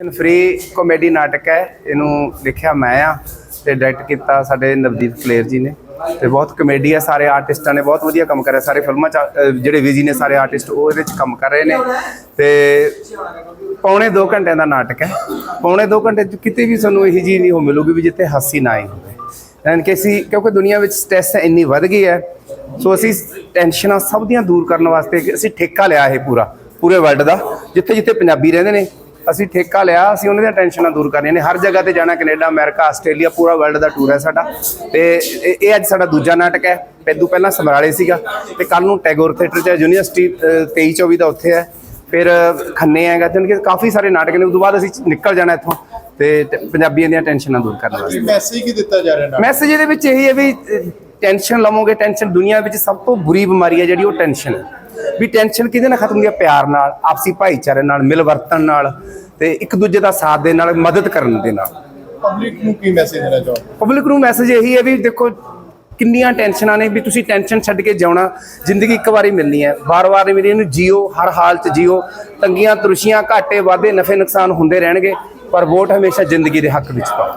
Free comedy ਨਾਟਕ ਹੈ ਇਹਨੂੰ ਲਿਖਿਆ ਮੈਂ ਆ ਤੇ ਡਾਇਰੈਕਟ ਕੀਤਾ ਸਾਡੇ ਨਵਦੀਪ ਕਲੇਰ ਜੀ ਨੇ ਤੇ ਬਹੁਤ ਕਮੇਡੀ ਹੈ ਸਾਰੇ ਆਰਟਿਸਟਾਂ ਨੇ ਬਹੁਤ ਵਧੀਆ ਕੰਮ ਕਰਿਆ ਸਾਰੇ ਫਿਲਮਾਂ ਚ ਅਹ, ਜਿਹੜੇ ਵਿਜੀ ਨੇ ਸਾਰੇ ਆਰਟਿਸਟ ਉਹ ਇਹਦੇ ਚ ਕੰਮ ਕਰ ਰਹੇ ਨੇ ਤੇ ਪੌਣੇ 2 ਘੰਟਿਆਂ ਦਾ ਨਾਟਕ ਹੈ। ਪੌਣੇ 2 ਘੰਟੇ ਚ ਕਿਤੇ ਵੀ ਤੁਹਾਨੂੰ ਇਹੀ ਜੀ ਨਹੀਂ ਹੋ ਮਿਲੂਗੀ ਵੀ ਜਿੱਥੇ ਹਾਸੀ ਨਾ ਆਈ ਹੋਵੇ। ਯਾਨੀ ਕਿ ਅਸੀਂ ਕਿਉਂਕਿ ਦੁਨੀਆ ਵਿੱਚ ਸਟ੍ਰੈਸ ਇੰਨੀ ਵੱਧ ਗਈ ਹੈ ਸੋ ਅਸੀਂ ਟੈਨਸ਼ਨਾਂ ਸਭ ਦੀਆਂ ਦੂਰ ਕਰਨ ਵਾਸਤੇ ਅਸੀਂ ਠੇਕਾ ਲਿਆ ਇਹ ਪੂਰਾ ਪੂਰੇ ਵਰਲਡ ਦਾ ਜਿੱਥੇ ਜਿੱਥੇ ਪੰਜਾਬੀ ਰਹਿੰਦੇ ਨੇ ਅਸੀਂ ਠੇਕਾ ਲਿਆ ਅਸੀਂ ਉਹਨਾਂ ਦੀਆਂ ਟੈਨਸ਼ਨਾਂ ਦੂਰ ਕਰਨੀਆਂ ਨੇ। ਹਰ ਜਗ੍ਹਾ ਤੇ ਜਾਣਾ ਕੈਨੇਡਾ ਅਮਰੀਕਾ ਆਸਟ੍ਰੇਲੀਆ ਪੂਰਾ ਵਰਲਡ ਦਾ ਟੂਰ ਹੈ ਸਾਡਾ। ਤੇ ਇਹ ਅੱਜ ਸਾਡਾ ਦੂਜਾ ਨਾਟਕ ਹੈ। ਪੈਦੂ ਪਹਿਲਾਂ ਸਮਰਾਲੇ ਸੀਗਾ। ਤੇ ਕੱਲ ਨੂੰ ਟੈਗੋਰ ਥੀਏਟਰ ਚ ਯੂਨੀਵਰਸਿਟੀ 23 24 ਦਾ ਉੱਥੇ ਹੈ। ਫਿਰ ਖੰਨੇ ਹੈਗਾ ਤੇ ਕਿ ਕਾਫੀ ਸਾਰੇ ਨਾਟਕ ਨੇ। ਉਸ ਤੋਂ ਬਾਅਦ ਅਸੀਂ ਨਿਕਲ ਜਾਣਾ ਇੱਥੋਂ ਤੇ ਪੰਜਾਬੀਆਂ ਦੀਆਂ ਟੈਨਸ਼ਨਾਂ ਦੂਰ ਕਰਨ ਵਾਸਤੇ। ਮੈਸੇਜ ਕੀ ਦਿੱਤਾ ਜਾ ਰਿਹਾ ਮੈਸੇਜ ਇਹਦੇ ਵਿੱਚ ਇਹੀ ਹੈ ਵੀ ਟੈਨਸ਼ਨ ਲਵੋਗੇ ਟੈਨਸ਼ਨ ਦੁਨੀਆ ਵਿੱਚ ਸਭ ਤੋਂ ਬੁਰੀ ਬਿਮਾਰੀ ਹੈ ਜਿਹੜੀ ਉਹ ਟੈਨਸ਼ਨ ਹੈ। ਵੀ ਟੈਨਸ਼ਨ ਕਿਹਦੇ ਨਾਲ ਖਤਮ ਹੁੰਦੀ ਹੈ ਪਿਆਰ ਨਾਲ ਆਪਸੀ ਭਾਈਚਾਰੇ ਨਾਲ ਮਿਲ ਵਰਤਣ ਨਾਲ ਤੇ ਇੱਕ ਦੂਜੇ ਦਾ ਸਾਥ ਦੇਣ ਨਾਲ ਮਦਦ ਕਰਨ ਦੇ ਨਾਲ। ਪਬਲਿਕ ਨੂੰ ਕੀ ਮੈਸੇਜ ਦੇਣਾ ਚਾਹੁੰਦੇ ਪਬਲਿਕ ਨੂੰ ਮੈਸੇਜ ਇਹੀ ਹੈ ਵੀ ਦੇਖੋ ਕਿੰਨੀਆਂ ਟੈਨਸ਼ਨਾਂ ਨੇ ਵੀ ਤੁਸੀਂ ਟੈਨਸ਼ਨ ਛੱਡ ਕੇ ਜਿਉਣਾ ਜ਼ਿੰਦਗੀ ਇੱਕ ਵਾਰੀ ਮਿਲਣੀ ਹੈ। ਵਾਰ-ਵਾਰ ਨਹੀਂ ਮਿਲਣੀ ਇਹਨੂੰ ਜੀਓ ਹਰ ਹਾਲ 'ਚ ਜੀਓ। ਤੰਗੀਆਂ ਤਰੁਸ਼ੀਆਂ ਘਾਟੇ ਵਾਧੇ ਨਫੇ ਨੁਕਸਾਨ ਹੁੰਦੇ ਰਹਿਣਗੇ ਪਰ ਵੋਟ ਹਮੇਸ਼ਾ ਜ਼ਿੰਦਗੀ ਦੇ ਹੱਕ ਵਿੱਚ ਪਾਓ।